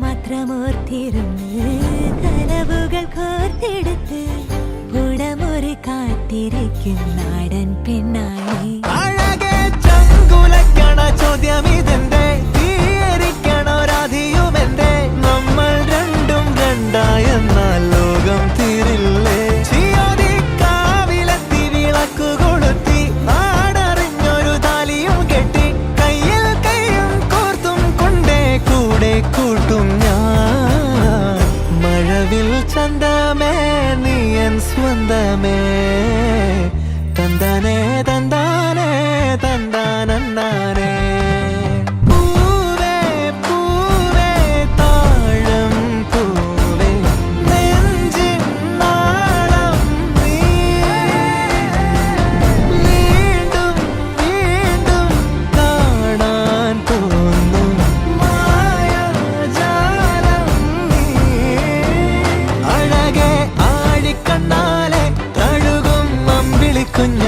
മാത്രം ഓർത്തിരുന്ന് കനവുകൾ കോർത്തെടുത്ത് പുടമൊരു കാത്തിരിക്കും നാടൻ പെണ്ണായി en su dünya